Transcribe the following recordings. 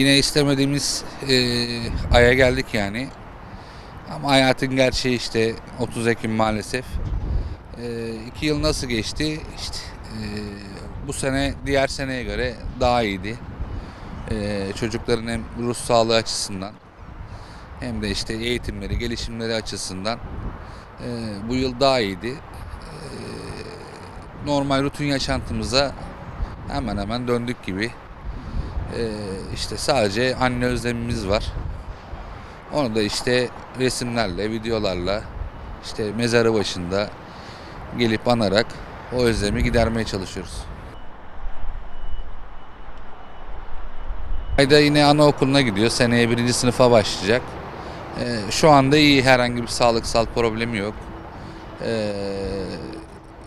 Yine istemediğimiz e, aya geldik yani. Ama hayatın gerçeği işte 30 Ekim maalesef. E, iki yıl nasıl geçti? İşte e, bu sene diğer seneye göre daha iyiydi. E, çocukların hem ruh sağlığı açısından hem de işte eğitimleri, gelişimleri açısından e, bu yıl daha iyiydi. E, normal rutin yaşantımıza hemen hemen döndük gibi. Ee, işte sadece anne özlemimiz var. Onu da işte resimlerle, videolarla, işte mezarı başında gelip anarak o özlemi gidermeye çalışıyoruz. Ayda yine anaokuluna gidiyor. Seneye birinci sınıfa başlayacak. Ee, şu anda iyi. Herhangi bir sağlıksal problemi yok. Ee,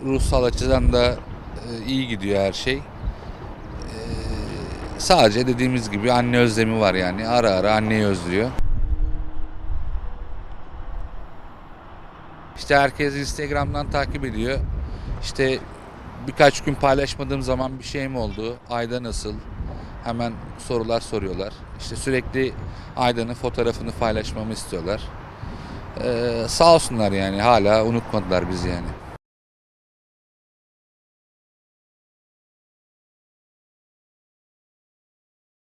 ruhsal açıdan da e, iyi gidiyor her şey. Sadece dediğimiz gibi anne özlemi var yani. Ara ara anneyi özlüyor. İşte herkes Instagram'dan takip ediyor. İşte birkaç gün paylaşmadığım zaman bir şey mi oldu? Ayda nasıl? Hemen sorular soruyorlar. İşte sürekli Ayda'nın fotoğrafını paylaşmamı istiyorlar. Ee, sağ olsunlar yani hala unutmadılar bizi yani.